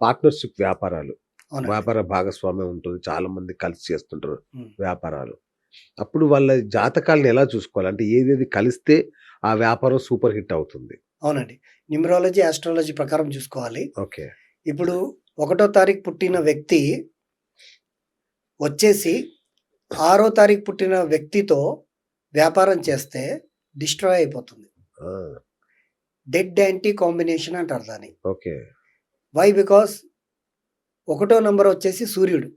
Partnership వ్యాపారాలు. వ్యాపార భాగస్వామ్యం ఉంటుంది. చాలా మంది కలిసి చేస్తుంటారు. వ్యాపారాలు. అప్పుడు వాళ్ళ జాతకాలను ఎలా చూసుకోవాలి? అంటే ఏదేది కలిస్తే ఆ వ్యాపారం సూపర్ హిట్ అవుతుంది? అవునండి. న్యూమరాలజీ ఆస్ట్రాలజీ ప్రకారం చూసుకోవాలి. ఓకే. ఇప్పుడు ఒకటో తారీఖు పుట్టిన వ్యక్తి వచ్చేసి ఆరో తారీఖు పుట్టిన వ్యక్తితో వ్యాపారం చేస్తే డిస్ట్రాయ్ అయిపోతుంది. డెడ్ యాంటీ కాంబినేషన్ అంటారు దాన్ని. ఓకే. వై బికాస్ ఒకటో నంబర్ వచ్చేసి సూర్యుడు.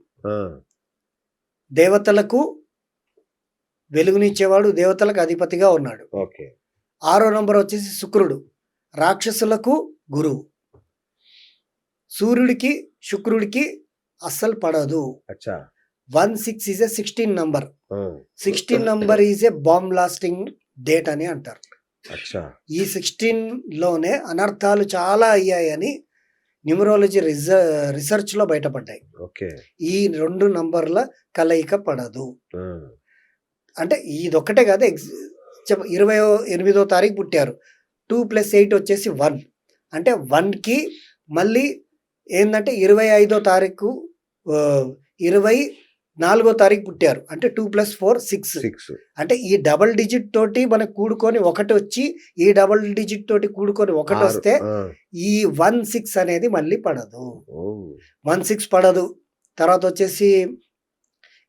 దేవతలకు వెలుగునిచ్చేవాడు దేవతలకు అధిపతిగా ఉన్నాడు. ఆరో నంబర్ వచ్చేసి శుక్రుడు. రాక్షసులకు గురువు. సూర్యుడికి శుక్రుడికి అస్సలు పడదు. One six is a sixteen number. Sixteen number is a bomb blasting date అని అంటారు. ఈ సిక్స్టీన్లోనే అనర్థాలు చాలా అయ్యాయని న్యూమరాలజీ రీసెర్చ్లో బయటపడ్డాయి. ఓకే. ఈ రెండు నంబర్ల కలయిక పడదు. అంటే ఇదొక్కటే కాదు ఎగ్జ్ ఇరవై ఎనిమిదో తారీఖు పుట్టారు. టూ ప్లస్ ఎయిట్ వచ్చేసి వన్. అంటే వన్కి మళ్ళీ ఏంటంటే ఇరవై ఐదో తారీఖు ఇరవై నాలుగో తారీఖు పుట్టారు. అంటే two plus four six six అంటే ఈ డబల్ డిజిట్ తోటి మనకు కూడుకొని ఒకటి వచ్చి ఈ డబల్ డిజిట్ తోటి కూడుకొని ఒకటి వస్తే ఈ వన్ సిక్స్ అనేది మళ్ళీ పడదు. వన్ సిక్స్ పడదు. తర్వాత వచ్చేసి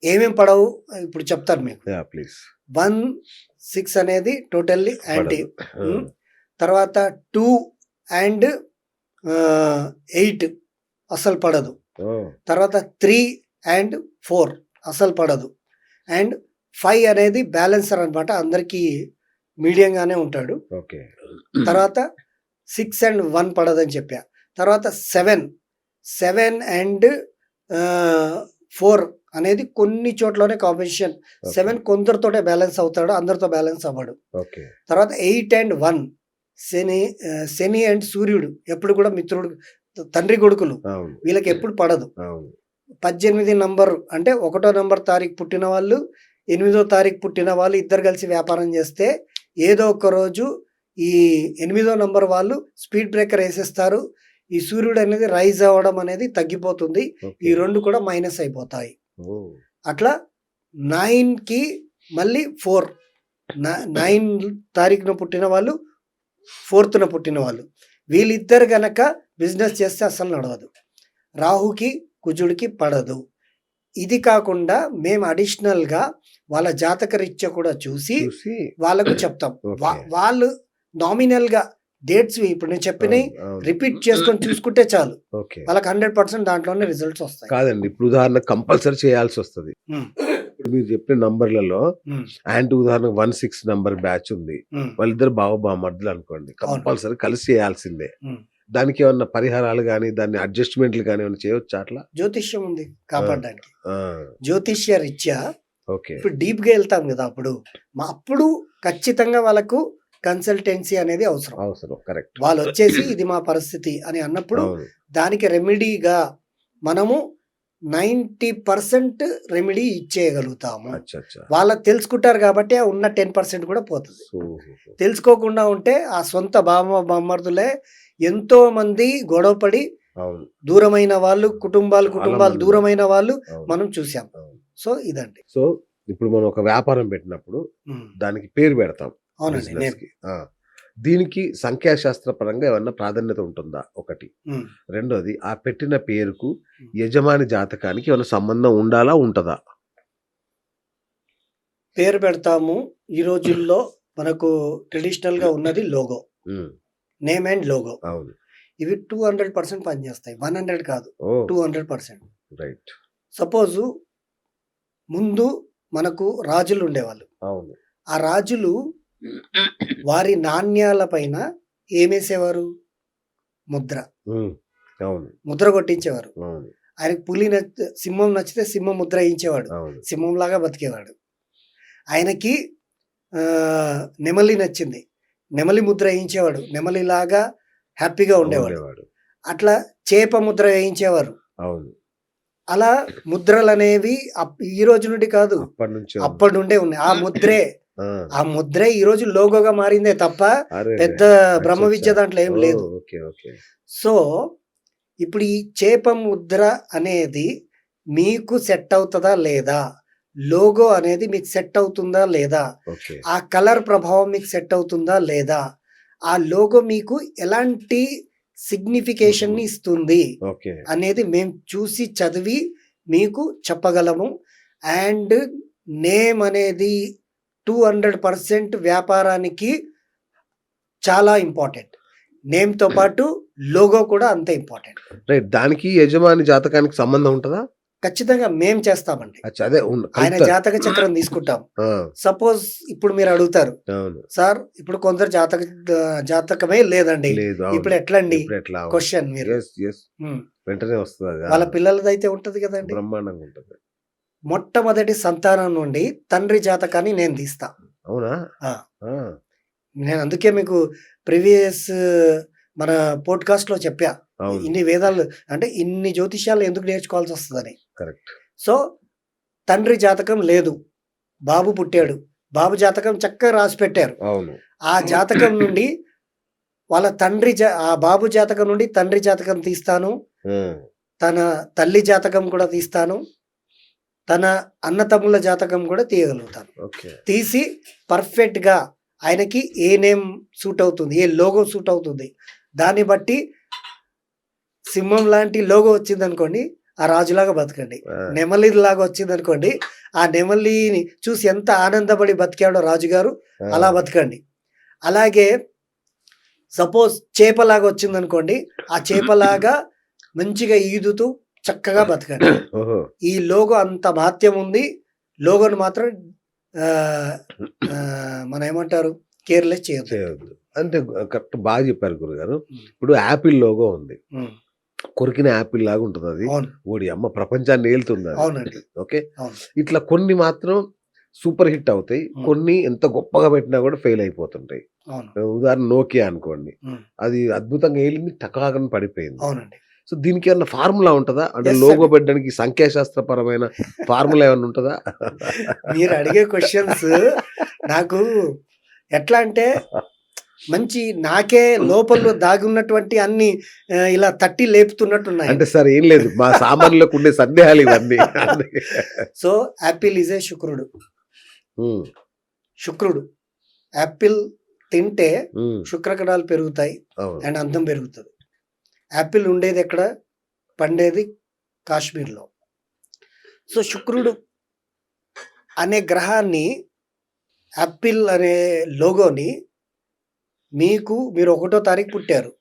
ఏమేం పడవు? ఇప్పుడు చెప్తాను మీకు. వన్ సిక్స్ అనేది టోటల్లీ యాంటీ. తర్వాత టూ అండ్ ఎయిట్ అసలు పడదు. తర్వాత త్రీ అండ్ ఫోర్ అసలు పడదు. అండ్ ఫైవ్ అనేది బ్యాలెన్సర్ అనమాట అందరికీ మీడియంగానే ఉంటాడు. ఓకే. తర్వాత సిక్స్ అండ్ వన్ పడదని చెప్పా. తర్వాత సెవెన్. సెవెన్ అండ్ ఫోర్ అనేది కొన్ని చోట్లనే కాంపిటీషన్. సెవెన్ కొందరితోటే బ్యాలెన్స్ అవుతాడు అందరితో బ్యాలెన్స్ అవ్వడు. తర్వాత ఎయిట్ అండ్ వన్. శని శని అండ్ సూర్యుడు ఎప్పుడు కూడా మిత్రుడు తండ్రి కొడుకులు వీళ్ళకి ఎప్పుడు పడదు. పద్దెనిమిది నంబర్ అంటే ఒకటో నంబర్ తారీఖు పుట్టిన వాళ్ళు ఎనిమిదో తారీఖు పుట్టిన వాళ్ళు ఇద్దరు కలిసి వ్యాపారం చేస్తే ఏదో ఒక రోజు ఈ ఎనిమిదో నంబర్ వాళ్ళు స్పీడ్ బ్రేకర్ వేసేస్తారు. ఈ సూర్యుడు అనేది రైజ్ అవ్వడం అనేది తగ్గిపోతుంది. ఈ రెండు కూడా మైనస్ అయిపోతాయి. అట్లా నైన్కి మళ్ళీ ఫోర్ నైన్ తారీఖున పుట్టిన వాళ్ళు ఫోర్త్న పుట్టిన వాళ్ళు. వీళ్ళిద్దరు గనక బిజినెస్ చేస్తే అసలు నడవదు. రాహుకి కుజుడికి పడదు. ఇది కాకుండా మేము అడిషనల్గా వాళ్ళ జాతక రీత్యా కూడా చూసి వాళ్ళకు చెప్తాం. వాళ్ళు నామినల్గా డేట్స్ ఇప్పుడు నేను చెప్పినవి. రిపీట్ చేసుకొని చూసుకుంటే చాలు. వాళ్ళకి హండ్రెడ్ పర్సెంట్ దాంట్లోనే రిజల్ట్స్ వస్తాయి. కాదండి ఇప్పుడు ఉదాహరణ కంపల్సరీ చేయాల్సి వస్తుంది. ఇప్పుడు మీరు చెప్పిన నంబర్లలో యాంటీ ఉదాహరణ వన్ సిక్స్ నంబర్ బ్యాచ్ ఉంది. వాళ్ళిద్దరు బావ బామర్దులు అనుకోండి కంపల్సరీ కలిసి చేయాల్సిందే. దానికి ఏమన్నా పరిహారాలు కానీ దాన్ని అడ్జస్ట్మెంట్లు కానీ ఏమైనా చేయొచ్చా అట్లా? జ్యోతిష్యం ఉంది కాపాడడానికి. జ్యోతిష్య రీత్యా ఓకే. ఇప్పుడు డీప్గా వెళ్తాం కదా అప్పుడు మా అప్పుడు ఖచ్చితంగా వాళ్ళకు కన్సల్టెన్సీ అనేది అవసరం. అవసరం కరెక్ట్. వాళ్ళు వచ్చేసి ఇది మా పరిస్థితి అని అన్నప్పుడు దానికి రెమెడీగా మనము నైంటీ పర్సెంట్ రెమెడీ ఇచ్చేయగలుగుతాము. వాళ్ళకి తెలుసుకుంటారు కాబట్టి ఆ ఉన్న టెన్ పర్సెంట్ కూడా పోతుంది. తెలుసుకోకుండా ఉంటే ఆ సొంత బామ్మ బామ్మర్దులే ఎంతో మంది గొడవపడి దూరమైన వాళ్ళు కుటుంబాలు కుటుంబాలు. దూరమైన వాళ్ళు మనం చూసాం. సో ఇదండి. సో ఇప్పుడు మనం ఒక వ్యాపారం పెట్టినప్పుడు. దానికి పేరు పెడతాం అవునండి. దీనికి సంఖ్యాశాస్త్ర పరంగా ఏమన్నా ప్రాధాన్యత ఉంటుందా? ఒకటి. రెండోది ఆ పెట్టిన పేరుకు యజమాని జాతకానికి ఏమైనా సంబంధం ఉండాలా ఉంటదా? పేరు పెడతాము. ఈ రోజుల్లో మనకు ట్రెడిషనల్గా ఉన్నది లోగో నేమ్ అండ్ లోగో. అవును. ఇవి టూ హండ్రెడ్ పర్సెంట్ పనిచేస్తాయి. వన్ హండ్రెడ్ కాదు. Two hundred percent. Right. Suppose ముందు మనకు రాజులు ఉండేవాళ్ళు. అవును. ఆ రాజులు వారి నాణ్యాల పైన ఏమేసేవారు? ముద్ర. అవును. ముద్ర కొట్టించేవారు. ఆయనకు పులి నచ్చ సింహం నచ్చితే సింహం ముద్ర వేయించేవాడు. సింహంలాగా బతికేవాడు. ఆయనకి నెమలి నచ్చింది. నెమలి ముద్ర వేయించేవాడు. నెమలిలాగా హ్యాపీగా ఉండేవాడు. అట్లా చేప ముద్ర వేయించేవారు. అవును. అలా ముద్రలు అనేవి ఈ రోజు నుండి కాదు. అప్పటి నుండే ఉన్నాయి. ఆ ముద్రే. ఆ, ముద్రే ఈ రోజు లోగోగా మారిందే తప్ప పెద్ద బ్రహ్మ విద్య. దాంట్లో ఏం లేదు. సో ఇప్పుడు ఈ చేప ముద్ర అనేది మీకు సెట్ అవుతుందా లేదా? లోగో అనేది మీకు సెట్ అవుతుందా లేదా? ఆ కలర్ ప్రభావం మీకు సెట్ అవుతుందా లేదా? ఆ లోగో మీకు ఎలాంటి సిగ్నిఫికేషన్ని ఇస్తుంది అనేది మేము చూసి చదివి మీకు చెప్పగలము. అండ్ నేమ్ అనేది టూ హండ్రెడ్ పర్సెంట్ వ్యాపారానికి చాలా ఇంపార్టెంట్. నేమ్తో పాటు లోగో కూడా అంతే ఇంపార్టెంట్. రైట్ దానికి యజమాని జాతకానికి సంబంధం ఉంటుందా? ఖచ్చితంగా మేం చేస్తామండి. అదే ఆయన. జాతక చక్రం తీసుకుంటాం. సపోజ్ ఇప్పుడు మీరు అడుగుతారు సార్ ఇప్పుడు కొందరు జాతక జాతకమే లేదండి. ఇప్పుడు ఎట్లా అండి ఇప్పుడు ఎట్లా అవును. క్వశ్చన్ మీరు. వెంటనే వస్తుంది. వాళ్ళ పిల్లలదైతే ఉంటది కదండి. బ్రహ్మాండంగా ఉంటుంది. మొట్టమొదటి సంతానం నుండి తండ్రి జాతకాన్ని నేను తీస్తా. అవునా? నేను అందుకే మీకు ప్రీవియస్ మన పోడ్కాస్ట్లో చెప్పా ఇన్ని వేదాలు అంటే ఇన్ని జ్యోతిష్యాలు ఎందుకు నేర్చుకోవాల్సి వస్తుందని. కరెక్ట్. సో తండ్రి జాతకం లేదు. బాబు పుట్టాడు. బాబు జాతకం చక్కగా రాసి పెట్టారు. అవును. ఆ జాతకం నుండి వాళ్ళ తండ్రి ఆ బాబు జాతకం నుండి తండ్రి జాతకం తీస్తాను. తన తల్లి జాతకం కూడా తీస్తాను. తన అన్నతమ్ముల జాతకం కూడా తీయగలుగుతాను. తీసి పర్ఫెక్ట్గా ఆయనకి ఏ నేమ్ సూట్ అవుతుంది ఏ లోగో సూట్ అవుతుంది. దాన్ని బట్టి సింహం లాంటి లోగో వచ్చింది అనుకోండి ఆ రాజులాగా బతకండి. ఆ, నెమలి లాగా వచ్చింది అనుకోండి ఆ నెమలిని చూసి ఎంత ఆనందపడి బతికాడో రాజుగారు అలా బతకండి. అలాగే సపోజ్ చేపలాగా వచ్చింది అనుకోండి ఆ చేపలాగా మంచిగా ఈదుతూ చక్కగా బతకండి. ఈ లోగో అంత మహత్యం ఉంది. లోగోను మాత్రం మన ఏమంటారు? కేర్లెస్ చేయొద్దు. అంటే కరెక్ట్ బాగా చెప్పారు గురుగారు. ఇప్పుడు యాపిల్ లోగో ఉంది. కొరికిన యాపిల్ లాగా ఉంటుంది అది. ఓడి అమ్మ ప్రపంచాన్ని ఏలుతుంది అది. ఓకే? ఇట్లా కొన్ని మాత్రం సూపర్ హిట్ అవుతాయి. కొన్ని ఎంత గొప్పగా పెట్టినా కూడా ఫెయిల్ అయిపోతుంటాయి. ఉదాహరణ నోకియా అనుకోండి. అది అద్భుతంగా వెళ్ళింది టకాగని పడిపోయింది. సో దీనికి ఏమన్నా ఫార్ములా ఉంటుందా? అంటే లోగో. పెట్టడానికి సంఖ్యాశాస్త్రపరమైన ఫార్ములా ఏమైనా ఉంటుందా? మీరు అడిగే క్వశ్చన్స్ నాకు ఎట్లా అంటే మంచి నాకే లోపల దాగి ఉన్నటువంటి అన్ని ఇలా తట్టి లేపుతున్నట్టున్నాయి. అంటే సార్ ఏం లేదు. మా సామాన్లకు ఉండే సందేహాలు ఇవన్నీ. సో యాపిల్ ఇజ్ ఏ శుక్రుడు. శుక్రుడు. యాపిల్ తింటే శుక్రకణాలు పెరుగుతాయి అండ్ అందం పెరుగుతుంది. యాపిల్ ఉండేది ఎక్కడ? పండేది కాశ్మీర్లో. సో శుక్రుడు అనే గ్రహాన్ని యాపిల్ అనే లోగోని మీకు మీరు ఒకటో తారీఖు పుట్టారు.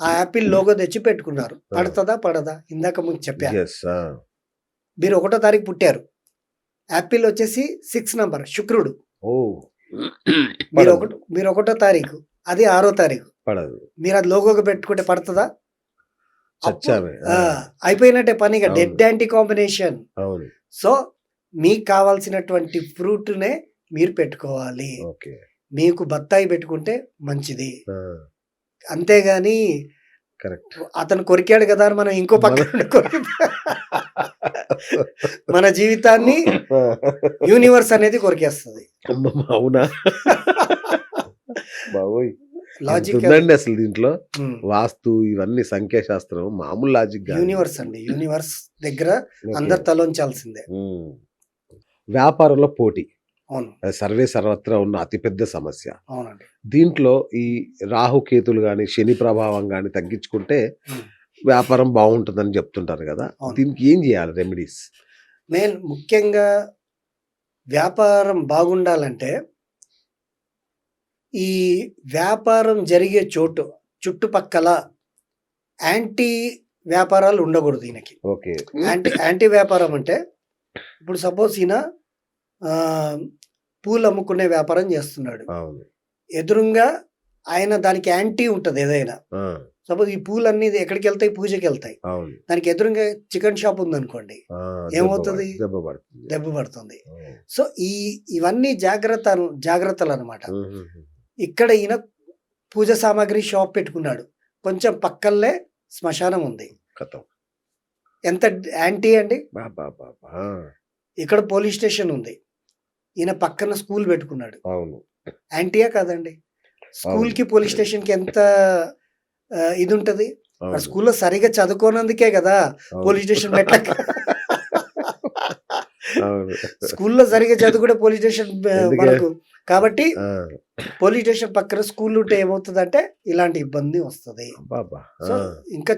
ఆ యాపిల్ లోగో తెచ్చి పెట్టుకున్నారు. పడుతుందా పడదా? ఇందాక మీకు చెప్పా. ఎస్ మీరు ఒకటో తారీఖు పుట్టారు. యాపిల్ వచ్చేసి సిక్స్ నంబర్ శుక్రుడు. మీరు ఒకటి మీరు ఒకటో తారీఖు అది ఆరో తారీఖు. పడదు. మీరు అది లోగోగా పెట్టుకుంటే పడుతుందా? అయిపోయినట్టే పనిగా అవును. డెడ్ యాంటీ కాంబినేషన్ సో మీకు కావాల్సినటువంటి ఫ్రూట్నే మీరు పెట్టుకోవాలి. ఓకే. మీకు బత్తాయి పెట్టుకుంటే మంచిది. అంతేగాని కరెక్ట్. అతను కొరికాడు కదా అని మనం ఇంకో పక్క మన జీవితాన్ని యూనివర్స్ అనేది కొరికేస్తుంది. అవునా? బాబోయ్. అసలు దీంట్లో. వాస్తు ఇవన్నీ సంఖ్యాశాస్త్రం మామూలు లాజిక్. యూనివర్స్ అండి యూనివర్స్ దగ్గర. అందరు తలోంచాల్సిందే. వ్యాపారంలో పోటీ. సర్వే సర్వత్రా ఉన్న అతిపెద్ద సమస్య. అవునండి. దీంట్లో ఈ రాహుకేతులు కానీ శని ప్రభావం కానీ తగ్గించుకుంటే. వ్యాపారం బాగుంటుందని చెప్తుంటారు కదా. దీనికి ఏం చేయాలి రెమెడీస్? మెయిన్ ముఖ్యంగా వ్యాపారం బాగుండాలంటే ఈ వ్యాపారం జరిగే చోటు చుట్టుపక్కల యాంటీ వ్యాపారాలు ఉండకూడదు ఈయనకి. ఓకే. యాంటీ యాంటీ వ్యాపారం అంటే ఇప్పుడు సపోజ్ ఈయన పూలు అమ్ముకునే వ్యాపారం చేస్తున్నాడు. ఎదురుగా ఆయన దానికి యాంటీ ఉంటుంది ఏదైనా. సపోజ్ ఈ పూలు అన్ని ఎక్కడికి వెళ్తాయి? పూజకి వెళ్తాయి. దానికి ఎదురుగా చికెన్ షాప్ ఉందనుకోండి. ఏమవుతుంది? దెబ్బ పడ- దెబ్బ పడుతుంది. సో ఈ ఇవన్నీ జాగ్రత్త జాగ్రత్తలు అనమాట. ఇక్కడ ఈయన పూజ సామాగ్రి షాప్ పెట్టుకున్నాడు. కొంచెం పక్కల్లే శ్మశానం ఉంది. ఎంత యాంటీ అండి? ఇక్కడ పోలీస్ స్టేషన్ ఉంది. ఈయన పక్కన స్కూల్ పెట్టుకున్నాడు అవును యాంటీయా కాదండి స్కూల్కి పోలీస్ స్టేషన్కి ఎంత ఇది ఉంటది. స్కూల్లో సరిగా చదువుకోనందుకే కదా. పోలీస్ స్టేషన్ పెట్టక. స్కూల్లో సరిగా చదువుకుంటే పోలీస్ స్టేషన్? మనకు కాబట్టి పోలీస్ స్టేషన్ పక్కన స్కూల్ ఉంటే ఏమవుతుందంటే ఇలాంటి ఇబ్బంది వస్తుంది. సో ఇంకా